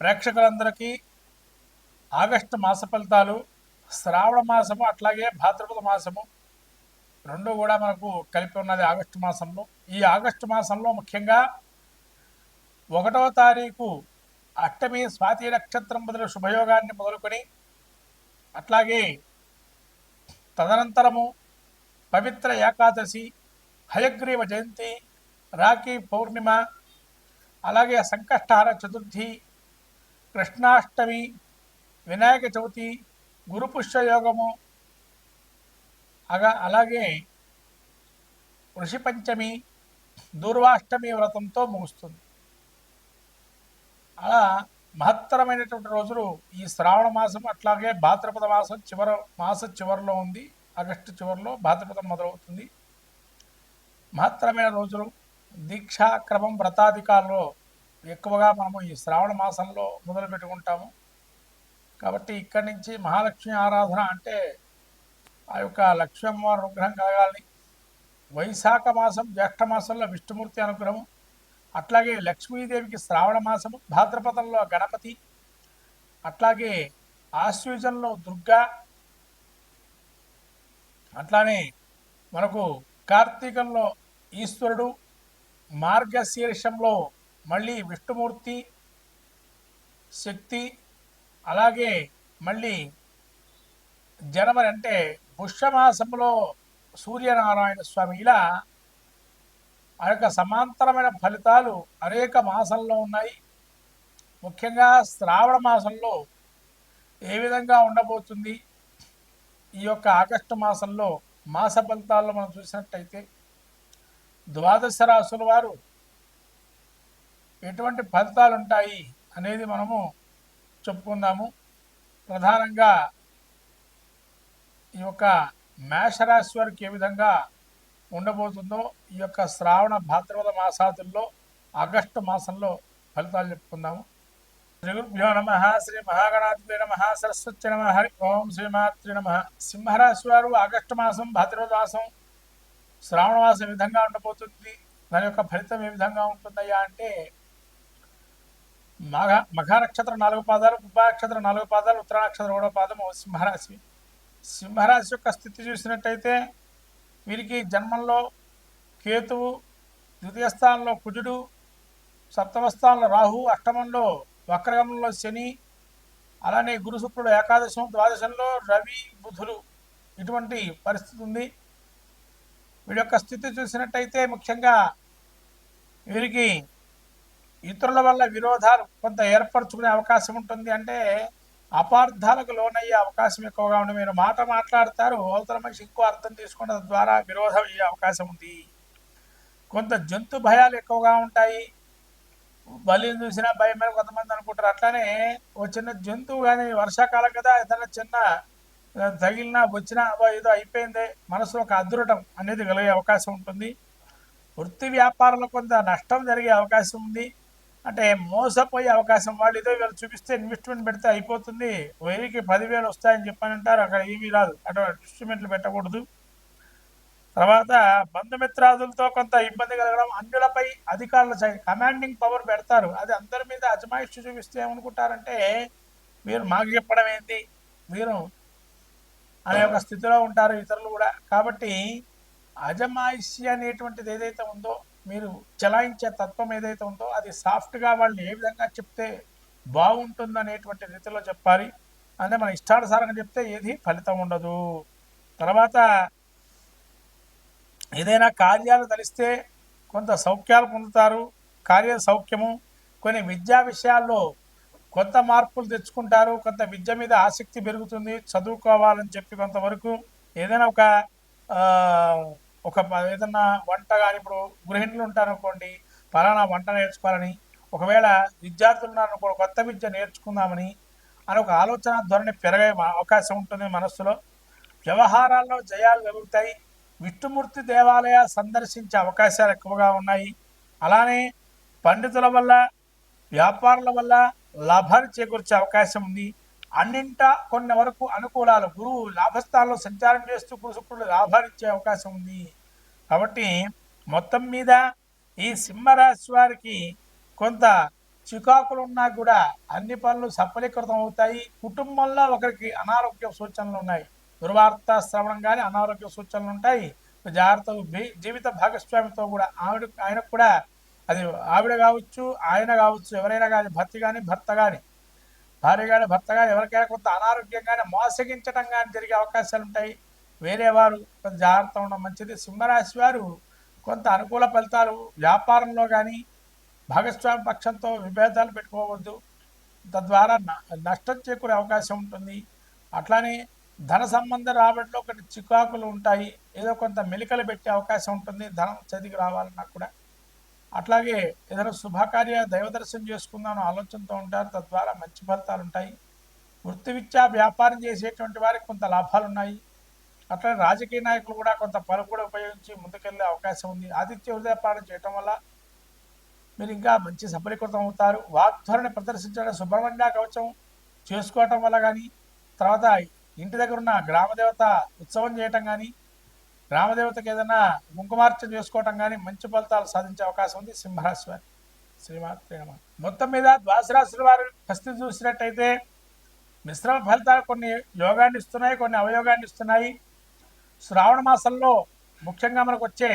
ప్రేక్షకులందరికీ ఆగస్టు మాస ఫలితాలు శ్రావణ మాసము అట్లాగే భాద్రపద మాసము రెండు కూడా మనకు కలిపి ఉన్నది ఆగస్టు మాసంలో. ఈ ఆగస్టు మాసంలో ముఖ్యంగా ఒకటవ తారీఖు అష్టమి స్వాతి నక్షత్రం మొదలు శుభయోగాన్ని మొదలుకొని అట్లాగే తదనంతరము పవిత్ర ఏకాదశి హయగ్రీవ జయంతి రాఖీ పౌర్ణిమ అలాగే సంకష్టహార చతుర్థి కృష్ణాష్టమి వినాయక చవితి గురుపుష్యయోగము అగా అలాగే ఋషిపంచమి దూర్వాష్టమి వ్రతంతో ముగుస్తుంది. అలా మహత్తరమైనటువంటి రోజులు ఈ శ్రావణ మాసం అట్లాగే భాద్రపద మాసం చివర మాస చివరిలో ఉంది ఆగస్టు చివరిలో భాద్రపదం మొదలవుతుంది. మహత్తరమైన రోజులు. దీక్షాక్రమం వ్రతాధికారులో ఎక్కువగా మనము ఈ శ్రావణ మాసంలో మొదలు పెట్టుకుంటాము. కాబట్టి ఇక్కడి నుంచి మహాలక్ష్మి ఆరాధన అంటే ఆ యొక్క లక్ష్మీ అమ్మవారి అనుగ్రహం కలగాలని వైశాఖ మాసం జ్యేష్ఠ మాసంలో విష్ణుమూర్తి అనుగ్రహం అట్లాగే లక్ష్మీదేవికి శ్రావణ మాసము భాద్రపదంలో గణపతి అట్లాగే ఆశ్వీజంలో దుర్గా అట్లానే మనకు కార్తీకంలో ఈశ్వరుడు మార్గశీర్షంలో మళ్ళీ విష్ణుమూర్తి శక్తి అలాగే మళ్ళీ జనవరి అంటే పుష్యమాసంలో సూర్యనారాయణ స్వామి. ఇలా ఆ యొక్క సమాంతరమైన ఫలితాలు అనేక మాసంలో ఉన్నాయి. ముఖ్యంగా శ్రావణ మాసంలో ఏ విధంగా ఉండబోతుంది? ఈ యొక్క ఆగస్టు మాసంలో మాస ఫలితాల్లో మనం చూసినట్టయితే ద్వాదశ రాసుల వారు ఎటువంటి ఫలితాలు ఉంటాయి అనేది మనము చెప్పుకుందాము. ప్రధానంగా ఈ యొక్క మేషరాశి వారికి ఏ విధంగా ఉండబోతుందో ఈ యొక్క శ్రావణ భాద్రపద మాసాదుల్లో ఆగస్టు మాసంలో ఫలితాలు చెప్పుకుందాము. శ్రీ గురుభ్యో నమ శ్రీ మహాగణాధిపతి నమ సరస్వతి నమ హరి ఓం శ్రీమాత్రి నమ. సింహరాశి వారు ఆగస్టు మాసం భాద్రపద మాసం శ్రావణ మాసం విధంగా ఉండబోతుంది? దాని యొక్క ఫలితం ఏ విధంగా ఉంటుందయ్యా అంటే మఘ మఘానక్షత్రం నాలుగు పాదాలు పుబ్బా నాలుగు పాదాలు ఉత్తర నక్షత్రం మూడో పాదము సింహరాశి. సింహరాశి యొక్క స్థితి చూసినట్టయితే వీరికి జన్మంలో కేతువు ద్వితీయ స్థానంలో కుజుడు సప్తమ స్థానంలో రాహు అష్టమంలో వక్రగమంలో శని అలానే గురు శుక్రుడు ఏకాదశం ద్వాదశంలో రవి బుధులు ఇటువంటి పరిస్థితి ఉంది. వీడి యొక్క స్థితి చూసినట్టయితే ముఖ్యంగా వీరికి ఇతరుల వల్ల విరోధాలు కొంత ఏర్పరచుకునే అవకాశం ఉంటుంది అంటే అపార్థాలకు లోనయ్యే అవకాశం ఎక్కువగా ఉంది మీరు మాట మాట్లాడతారు అవతల మనిషి ఎక్కువ అర్థం తీసుకున్న ద్వారా విరోధం అయ్యే అవకాశం ఉంది. కొంత జంతు భయాలు ఎక్కువగా ఉంటాయి. బలిని చూసినా భయం మీద కొంతమంది అనుకుంటారు అట్లానే ఓ చిన్న జంతువు కానీ వర్షాకాలం కదా ఏదైనా చిన్న తగిలినా వచ్చినా ఏదో అయిపోయింది మనసులో ఒక అదురటం అనేది కలిగే అవకాశం ఉంటుంది. వృత్తి వ్యాపారంలో కొంత నష్టం జరిగే అవకాశం ఉంది. అంటే మోసపోయే అవకాశం వాళ్ళు ఏదో వీళ్ళు చూపిస్తే ఇన్వెస్ట్మెంట్ పెడితే అయిపోతుంది. వెయ్యికి పదివేలు వస్తాయని చెప్పానంటారు అక్కడ ఏమీ రాదు. అటువంటి ఇన్వెస్ట్మెంట్లు పెట్టకూడదు. తర్వాత బంధుమిత్రాదులతో కొంత ఇబ్బంది కలగడం అన్యులపై అధికారుల కమాండింగ్ పవర్ పెడతారు. అది అందరి మీద అజమాయిషి చూపిస్తే ఏమనుకుంటారంటే మీరు మాకు చెప్పడం ఏంటి? మీరు అనే ఒక స్థితిలో ఉంటారు ఇతరులు కూడా. కాబట్టి అజమాయిషి అనేటువంటిది ఏదైతే ఉందో మీరు చలాయించే తత్వం ఏదైతే ఉందో అది సాఫ్ట్గా వాళ్ళు ఏ విధంగా చెప్తే బాగుంటుంది అనేటువంటి రీతిలో చెప్పాలి. అంటే మన ఇష్టానుసారంగా చెప్తే ఏది ఫలితం ఉండదు. తర్వాత ఏదైనా కార్యాలు తలిస్తే కొంత సౌఖ్యాలు పొందుతారు. కార్య సౌఖ్యము కొన్ని విద్యా విషయాల్లో కొత్త మార్పులు తెచ్చుకుంటారు. కొంత విద్య మీద ఆసక్తి పెరుగుతుంది. చదువుకోవాలని చెప్పి కొంతవరకు ఏదైనా ఒక ఒక ఏదన్నా ఏదైనా వంట కానీ ఇప్పుడు గృహిణులు ఉంటారు అనుకోండి పలానా వంట నేర్చుకోవాలని ఒకవేళ విద్యార్థులు ఉన్నారనుకో కొత్త విద్య నేర్చుకుందామని అని ఒక ఆలోచన ధోరణి పెరిగే అవకాశం ఉంటుంది మనస్సులో. వ్యవహారాల్లో జయాలు వెలుగుతాయి. విష్ణుమూర్తి దేవాలయ సందర్శించే అవకాశాలు ఎక్కువగా ఉన్నాయి. అలానే పండితుల వల్ల వ్యాపారుల వల్ల లాభాలు చేకూర్చే అవకాశం ఉంది. అన్నింట కొన్ని వరకు అనుకూలాలు. గురువు లాభస్థానంలో సంచారం చేస్తూ గురు శుక్రుడు లాభాలిచ్చే ఇచ్చే అవకాశం ఉంది. కాబట్టి మొత్తం మీద ఈ సింహరాశి వారికి కొంత చికాకులు ఉన్నా కూడా అన్ని పనులు సఫలీకృతం అవుతాయి. కుటుంబంలో ఒకరికి అనారోగ్య సూచనలు ఉన్నాయి. దుర్వార్త శ్రవణం కానీ అనారోగ్య సూచనలు ఉంటాయి. జాగ్రత్త జీవిత భాగస్వామితో కూడా ఆవిడ ఆయనకు కూడా అది ఆవిడ కావచ్చు ఆయన కావచ్చు ఎవరైనా కానీ భర్త కానీ భర్త కానీ భార్య కానీ భర్త కానీ ఎవరికైనా కొంత అనారోగ్యం కానీ మోసగించడం కానీ జరిగే అవకాశాలు ఉంటాయి వేరే వారు కొంత జాగ్రత్త ఉండడం మంచిది. సింహరాశి వారు కొంత అనుకూల ఫలితాలు వ్యాపారంలో కానీ భాగస్వామి పక్షంతో విభేదాలు పెట్టుకోవద్దు. తద్వారా న- నష్టం చేకూరే అవకాశం ఉంటుంది. అట్లానే ధన సంబంధ రాబడిలో కొన్ని చికాకులు ఉంటాయి. ఏదో కొంత మెలికలు పెట్టే అవకాశం ఉంటుంది. ధనం చదివి రావాలన్నా కూడా. అట్లాగే ఏదైనా శుభకార్య దైవ దర్శనం చేసుకుందాం ఆలోచనతో ఉంటారు. తద్వారా మంచి ఫలితాలు ఉంటాయి. వృత్తివిత్యా వ్యాపారం చేసేటువంటి వారికి కొంత లాభాలు ఉన్నాయి. అట్లా రాజకీయ నాయకులు కూడా కొంత పలు కూడా ఉపయోగించి ముందుకెళ్ళే అవకాశం ఉంది. ఆదిత్య హృదయపాలన చేయటం వల్ల మీరు ఇంకా మంచి సఫలీకృతం అవుతారు. వాగ్ధోరణి ప్రదర్శించడం సుబ్రహ్మణ్య కవచం చేసుకోవటం వల్ల కానీ తర్వాత ఇంటి దగ్గర ఉన్న గ్రామదేవత ఉత్సవం చేయటం కానీ రామదేవతకి ఏదైనా కుంకుమార్చన చేసుకోవటం కానీ మంచి ఫలితాలు సాధించే అవకాశం ఉంది సింహరాశి వారి శ్రీమాత్రే మొత్తం మీద ద్వాసరాశుల వారి పరిస్థితి చూసినట్టయితే మిశ్రమ ఫలితాలు కొన్ని యోగాన్ని ఇస్తున్నాయి కొన్ని అవయోగాన్ని ఇస్తున్నాయి. శ్రావణ మాసంలో ముఖ్యంగా మనకు వచ్చే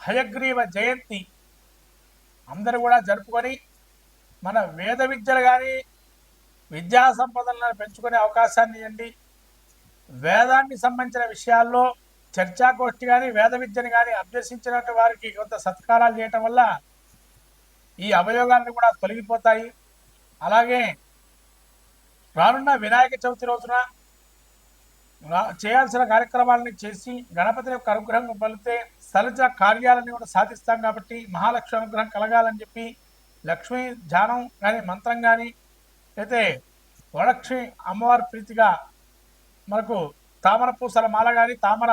హయగ్రీవ జయంతి అందరూ కూడా జరుపుకొని మన వేద విద్యలు కానీ విద్యా సంపదలను పెంచుకునే అవకాశాన్ని ఇవ్వండి. వేదానికి సంబంధించిన విషయాల్లో చర్చాగోష్ఠి కానీ వేద విద్యను కానీ అభ్యసించినట్టు వారికి కొంత సత్కారాలు చేయటం వల్ల ఈ అవయోగాన్ని కూడా తొలగిపోతాయి. అలాగే రానున్న వినాయక చవితి రోజున రా- చేయాల్సిన కార్యక్రమాలని చేసి గణపతి యొక్క అనుగ్రహం పలితే సలజ కార్యాలని కూడా సాధిస్తాం కాబట్టి మహాలక్ష్మి అనుగ్రహం కలగాలని చెప్పి లక్ష్మీ ధ్యానం కానీ మంత్రం కానీ అయితే వరలక్ష్మి అమ్మవారి ప్రీతిగా మనకు తామర పూసల మాల కానీ తామర